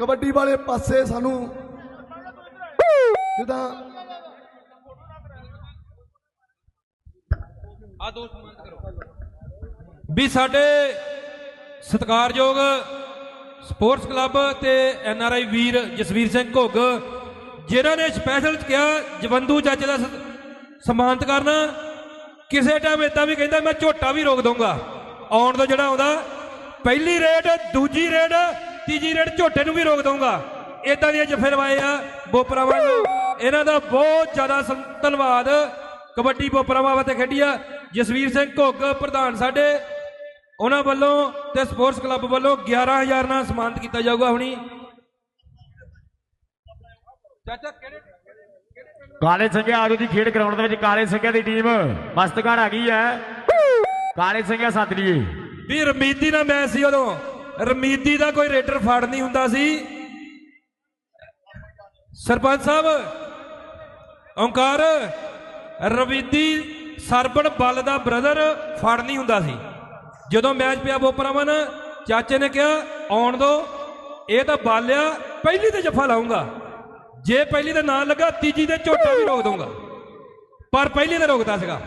ਕਬੱਡੀ ਵਾਲੇ ਪਾਸੇ ਸਾਨੂੰ ਜਿੱਦਾਂ ਆ ਦੋ ਸਮਾਨਤ ਕਰੋ। ਵੀ ਸਾਡੇ ਸਤਿਕਾਰਯੋਗ ਸਪੋਰਟਸ ਕਲੱਬ ਤੇ ਐਨ ਆਰ ਆਈ ਵੀਰ ਜਸਵੀਰ ਸਿੰਘ ਘੁੱਗ, ਜਿਨ੍ਹਾਂ ਨੇ ਸਪੈਸ਼ਲ ਕਿਹਾ, ਜਵੰਦੂ ਚਾਚੇ ਦਾ ਸ- ਸਨਮਾਨਿਤ ਕਰਨਾ। ਕਿਸੇ ਟਾਈਮ ਇਦਾਂ ਵੀ ਕਹਿੰਦਾ, ਮੈਂ ਝੋਟਾ ਵੀ ਰੋਕ ਦਊਂਗਾ। ਆਉਣ ਤੋਂ ਜਿਹੜਾ ਆਉਂਦਾ, ਪਹਿਲੀ ਰੇਡ, ਦੂਜੀ ਰੇਡ ਤੀਜੀ ਰੇਡ ਝੋਟੇ ਨੂੰ ਵੀ ਰੋਕ ਦਊਂਗਾ। ਇਦਾਂ ਦੀਆਂ ਜਫੇ ਲਵਾਏ ਆ ਬੋਪਰਾਵਾਂ ਇਹਨਾਂ ਦਾ ਬਹੁਤ ਜ਼ਿਆਦਾ ਧੰਨਵਾਦ। ਕਬੱਡੀ ਬੋਪਰਾਵਾਂ ਵਾਸਤੇ ਖੇਡੀ ਆ ਜਸਵੀਰ ਸਿੰਘ ਘੁੱਗ ਪ੍ਰਧਾਨ ਸਾਡੇ। ਉਹਨਾਂ ਵੱਲੋਂ ਤੇ ਸਪੋਰਟਸ ਕਲੱਬ ਵੱਲੋਂ 11000 ਨਾਲ ਸਨਮਾਨਿਤ ਕੀਤਾ ਜਾਊਗਾ ਹੁਣੀ। ਚਾਚਾ ਕਿਹੜੇ ਕਾਲੇ ਸਿੰਘਿਆ ਆਜੋ ਦੀ ਖੇਡ ਗਰਾਊਂਡ ਦੇ ਵਿੱਚ। ਕਾਲੇ ਸਿੰਘਿਆ ਦੀ ਟੀਮ ਮਸਤਗੜ ਆ ਗਈ ਹੈ। ਕਾਲੇ ਸਿੰਘਿਆ ਸੱਦ ਲਈਏ। ਵੀ ਰਮੀਦੀ ਦਾ ਮੈਚ ਸੀ ਉਦੋਂ। ਰਮੀਦੀ ਦਾ ਕੋਈ ਰੇਡਰ ਫੜ ਨਹੀਂ ਹੁੰਦਾ ਸੀ। ਸਰਪੰਚ ਸਾਹਿਬ, ਓਂਕਾਰ, ਰਵੀਦੀ, ਸਰਬਣ ਬਲ ਦਾ ਬ੍ਰਦਰ ਫੜ ਨਹੀਂ ਹੁੰਦਾ ਸੀ। ਜਦੋਂ ਮੈਚ ਪਿਆ ਬੋਪਰਾਵਨ, ਚਾਚੇ ਨੇ ਕਿਹਾ, ਆਉਣ ਦੋ, ਇਹ ਤਾਂ ਬਾਲਿਆ, ਪਹਿਲੀ ਤੇ ਜੱਫਾ ਲਾਉਂਗਾ ਜੇ ਪਹਿਲੀ ਤੇ ਨਾ ਲੱਗਾ, ਤੀਜੀ ਤੇ ਝੋਟਾ ਵੀ ਰੋਕ ਦਊਂਗਾ। ਪਰ ਪਹਿਲੀ ਤੇ ਰੋਕਦਾ ਸੀਗਾ।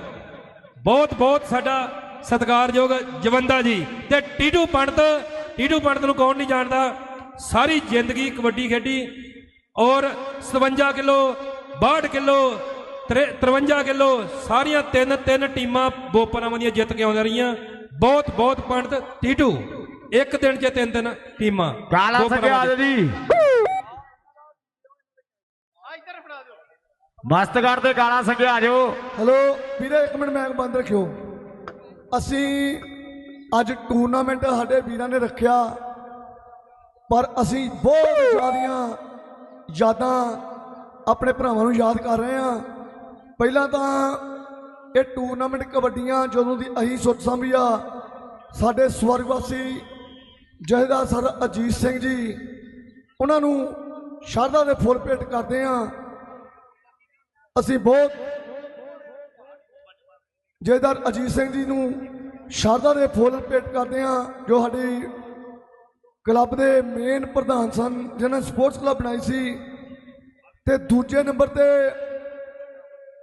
ਬਹੁਤ ਬਹੁਤ ਸਾਡਾ ਸਤਿਕਾਰਯੋਗ ਜਵੰਦਾ ਜੀ ਤੇ ਟੀਟੂ ਪੰਡਤ ਟੀਟੂ ਪੰਡਤ ਨੂੰ ਕੌਣ ਨਹੀਂ ਜਾਣਦਾ? ਸਾਰੀ ਜ਼ਿੰਦਗੀ ਕਬੱਡੀ ਖੇਡੀ। ਔਰ 57 ਕਿਲੋ 62 ਕਿਲੋ 53 ਕਿਲੋ ਸਾਰੀਆਂ ਤਿੰਨ ਤਿੰਨ ਟੀਮਾਂ ਬੋਪਰਾਵਾਂ ਦੀਆਂ ਜਿੱਤ ਕੇ ਆਉਂਦੀਆਂ ਰਹੀਆਂ। ਬਹੁਤ ਬਹੁਤ ਪੰਡਤ ਟੀਟੂ ਇੱਕ ਦਿਨ 'ਚ ਤਿੰਨ ਤਿੰਨ ਟੀਮਾਂ ਕਾਲਾ ਦੀਆਂ। ਜੀ ਮਸਤਗੜ ਤੇ ਕਾਲਾ ਸਿੰਘਿਆ ਆਜੋ ਹੈਲੋ ਵੀਰੇ ਇੱਕ ਮਿੰਟ ਮੈਂ ਬੰਦ ਰੱਖਿਓ। ਅਸੀਂ ਅੱਜ ਟੂਰਨਾਮੈਂਟ ਸਾਡੇ ਵੀਰਾਂ ਨੇ ਰੱਖਿਆ, ਪਰ ਅਸੀਂ ਬਹੁਤ ਜ਼ਿਆਦੀਆਂ ਯਾਦਾਂ ਆਪਣੇ ਭਰਾਵਾਂ ਨੂੰ ਯਾਦ ਕਰ ਰਹੇ ਹਾਂ। ਪਹਿਲਾਂ ਤਾਂ ਇਹ ਟੂਰਨਾਮੈਂਟ ਕਬੱਡੀਆਂ ਜਦੋਂ ਦੀ ਅਸੀਂ ਸੁੱਟ ਸੰਭੀ ਆ, ਸਾਡੇ ਸਵਰਗਵਾਸੀ ਜਹੇਦਾਰ ਸਰ ਅਜੀਤ ਸਿੰਘ ਜੀ, ਉਹਨਾਂ ਨੂੰ ਸ਼ਰਧਾ ਦੇ ਫੁੱਲ ਭੇਟ ਕਰਦੇ ਹਾਂ। ਅਸੀਂ ਬਹੁਤ ਜੇਦਰ ਅਜੀਤ ਸਿੰਘ ਜੀ ਨੂੰ ਸ਼ਰਧਾ ਦੇ ਫੁੱਲ ਭੇਟ ਕਰਦੇ ਹਾਂ, ਜੋ ਸਾਡੀ ਕਲੱਬ ਦੇ ਮੇਨ ਪ੍ਰਧਾਨ ਸਨ, ਜਿਹਨਾਂ ਨੇ ਸਪੋਰਟਸ ਕਲੱਬ ਬਣਾਈ ਸੀ। ਤੇ ਦੂਜੇ ਨੰਬਰ ਤੇ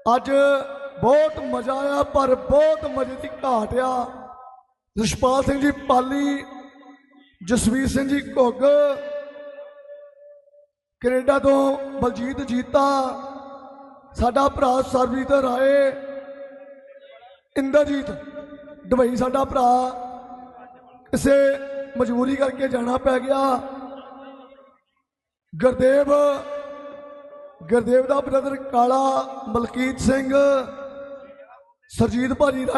ਅੱਜ ਬਹੁਤ ਮਜ਼ਾ ਆਇਆ, ਪਰ ਬਹੁਤ ਮਜ਼ੇ ਦੀ ਘਾਟ ਆ। ਰਿਸ਼ਪਾਲ ਸਿੰਘ ਜੀ, ਪਾਲੀ, ਜਸਵੀਰ ਸਿੰਘ ਜੀ, ਘੁੱਗ, ਕੈਨੇਡਾ ਤੋਂ ਬਲਜੀਤ ਜੀਤਾ, ਸਾਡਾ ਭਰਾ ਸਰਬਜੀਤ ਰਾਏ, ਇੰਦਰਜੀਤ। ਦੁਬਈ ਸਾਡਾ ਭਰਾ ਕਿਸੇ ਮਜਬੂਰੀ ਕਰਕੇ ਜਾਣਾ ਪੈ ਗਿਆ। ਗੁਰਦੇਵ ਗੁਰਦੇਵ ਦਾ ਬ੍ਰਦਰ ਕਾਲਾ ਮਲਕੀਤ ਸਿੰਘ, ਸਰਜੀਤ ਭਾਜੀ ਰਾਏ